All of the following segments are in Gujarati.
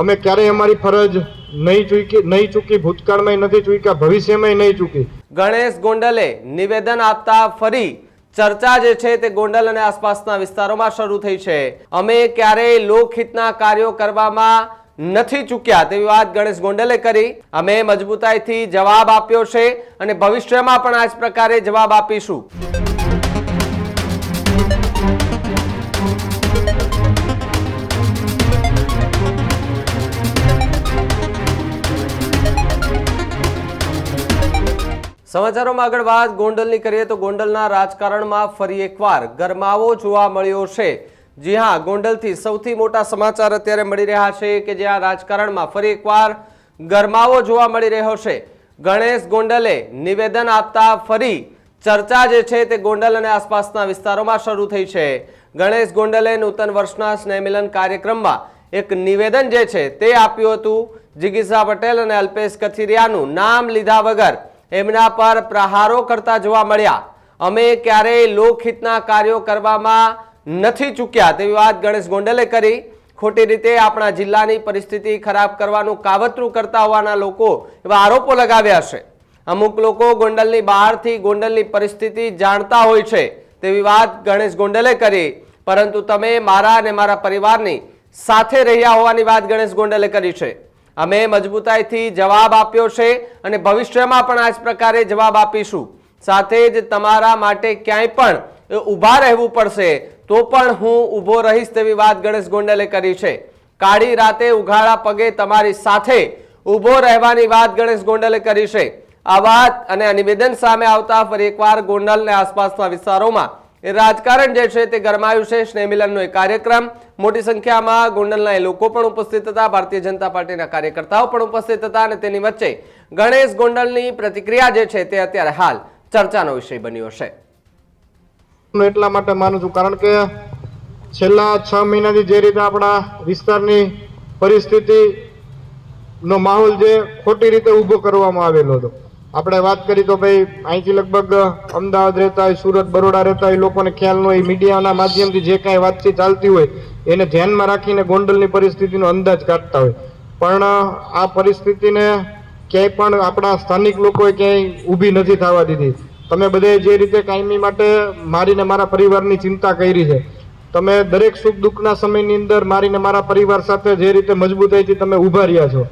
અમે ક્યારેય અમારી ફરજ નહીં ચૂકી નહીં ચૂકી, ભૂતકાળમાં નથી ચૂક્યા, ભવિષ્યમાં નહીં ચૂકી. ગણેશ ગોંડલે નિવેદન આપતા ફરી ચર્ચા જે છે તે ગોંડલ અને આસપાસના વિસ્તારોમાં શરૂ થઈ છે. અમે ક્યારેય લોકહિતના કાર્યો કરવામાં નથી ચૂક્યા તેવી વાત ગણેશ ગોંડલે કરી. અમે મજબૂતાઈથી જવાબ આપ્યો છે અને ભવિષ્યમાં પણ આ જ પ્રકારે જવાબ આપીશું. સમાચારોમાં આગળ વાત ગોંડલની કરીએ તો ગોંડલના રાજકારણમાં ફરી એકવાર ગરમાવો જોવા મળ્યો છે. જી હા, ગોંડલથી સૌથી મોટા સમાચાર અત્યારે મળી રહ્યા છે કે જ્યાં રાજકારણમાં ફરી એકવાર ગરમાવો જોવા મળી રહ્યો છે. ગણેશ ગોંડલે નિવેદન આપતા ફરી ચર્ચા જે છે તે ગોંડલ અને આસપાસના વિસ્તારોમાં શરૂ થઈ છે. ગણેશ ગોંડલે નૂતન વર્ષના સ્નેહમિલન કાર્યક્રમમાં એક નિવેદન જે છે તે આપ્યું હતું. જિગીસા પટેલ અને અલ્પેશ કથિરિયાનું નામ લીધા વગર એમના પર પ્રહારો કરતા જોવા મળ્યા. અમે ક્યારેય લોકહિતના કાર્યો કરવામાં નથી ચૂક્યા તેવી વાત ગણેશ ગોંડલે કરી. ખોટી રીતે આપણા જિલ્લાની પરિસ્થિતિ ખરાબ કરવાનું કાવતરું કરતા હોવાના લોકો એવા આરોપો લગાવ્યા છે. અમુક લોકો ગોંડલની બહારથી ગોંડલની પરિસ્થિતિ જાણતા હોય છે તેવી વાત ગણેશ ગોંડલે કરી. પરંતુ તમે મારા અને મારા પરિવારની સાથે રહ્યા હોવાની વાત ગણેશ ગોંડલે કરી છે. અમે મજબૂતાઈથી જવાબ આપ્યો છે અને ભવિષ્યમાં પણ આ જ પ્રકારે જવાબ આપીશું. સાથે જ તમારા માટે ક્યાંય પણ ઊભા રહેવું પડશે, તો પણ હું ઊભો રહીશ તેવી વાત ગણેશ ગોંડલે કરી છે. કાળી રાતે ઉઘાડા પગે તમારી સાથે ઊભો રહેવાની વાત ગણેશ ગોંડલે કરી છે. આ વાત અને આ નિવેદન સામે આવતા ફરી એકવાર ગોંડલ અને આસપાસના વિસ્તારોમાં એ રાજકારણ જે છે તે ગરમાયું છે સ્નેહમિલનનો એક કાર્યક્રમ. મોટી સંખ્યામાં ગોંડલના એ લોકો પણ ઉપસ્થિત હતા. ભારતીય જનતા પાર્ટીના કાર્યકર્તાઓ પણ ઉપસ્થિત હતા અને તેની વચ્ચે ગણેશ ગોંડલની પ્રતિક્રિયા જે છે તે અત્યારે હાલ ચર્ચાનો વિષય બન્યો છે. એટલા માટે માનું છું કારણ કે છેલ્લા છ મહિનાથી જે રીતે આપણા વિસ્તારની પરિસ્થિતિ નો માહોલ જે ખોટી રીતે ઊભો કરવામાં આવેલો હતો. આપણે વાત કરી તો ભાઈ, અહીંથી લગભગ અમદાવાદ રહેતા હોય, સુરત, બરોડા રહેતા હોય લોકોને ખ્યાલ ન હોય, મીડિયાના માધ્યમથી જે કાંઈ વાતચીત ચાલતી હોય, એને ધ્યાનમાં રાખીને ગોંડલની પરિસ્થિતિનો અંદાજ કાઢતા હોય. પણ, આ પરિસ્થિતિને ક્યાંય પણ આપણા સ્થાનિક લોકોએ ક્યાંય ઊભી નથી થવા દીધી. તમે બધે જે રીતે કાયમી માટે મારીને મારા પરિવારની ચિંતા કરી છે, તમે દરેક સુખ દુઃખના સમયની અંદર મારીને મારા પરિવાર સાથે જે રીતે મજબૂતાઈથી તમે ઊભા રહ્યા છો.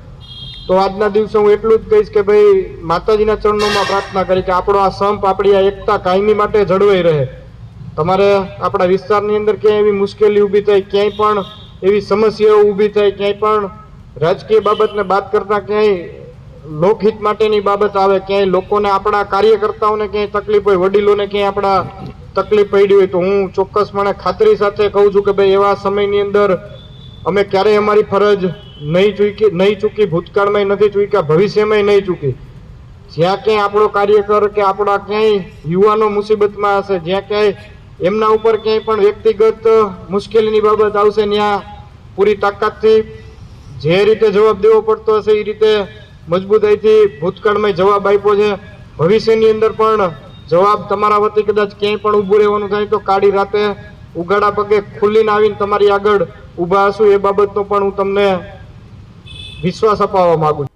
તો આજના દિવસે હું એટલું જ કહીશ કે ભાઈ, માતાજીના ચરણોમાં પ્રાર્થના કરી કે આપણો આ સંપ આપણી આ એકતા કાયમી માટે જળવાઈ રહે. તમારે આપણા વિસ્તારની અંદર ક્યાંય એવી મુશ્કેલી ઊભી થાય, ક્યાંય પણ એવી સમસ્યાઓ ઊભી થાય, ક્યાંય પણ રાજકીય બાબતને બાદ કરતાં ક્યાંય લોકહિત માટેની બાબત આવે, ક્યાંય લોકોને આપણા કાર્યકર્તાઓને ક્યાંય તકલીફ હોય, વડીલોને ક્યાંય આપણા તકલીફ પડી હોય, તો હું ચોક્કસપણે ખાતરી સાથે કહું છું કે ભાઈ, એવા સમયની અંદર અમે ક્યારેય અમારી ફરજ નહીં ચૂકી નહીં ચૂકી, ભૂતકાળમાં નથી ચૂક્યા, ભવિષ્યમાં નહીં ચૂકી. જ્યાં ક્યાંય આપણો કાર્યકર કે આપણા ક્યાંય યુવાનો મુસીબતમાં હશે, જ્યાં ક્યાંય એમના ઉપર ક્યાંય પણ વ્યક્તિગત મુશ્કેલીની બાબત આવશે, ત્યાં પૂરી તાકાતથી જે રીતે જવાબ દેવો પડતો હશે, એ રીતે મજબૂતાઈથી ભૂતકાળમાં જવાબ આપ્યો છે. ભવિષ્યની અંદર પણ જવાબ તમારા વતી કદાચ ક્યાંય પણ ઊભું રહેવાનું થાય તો કાળી રાતે ઉગાડા પગે ખુલ્લીને આવીને તમારી આગળ ઊભા હશું. એ બાબતનો પણ હું તમને વિશ્વાસ અપાવવા માગું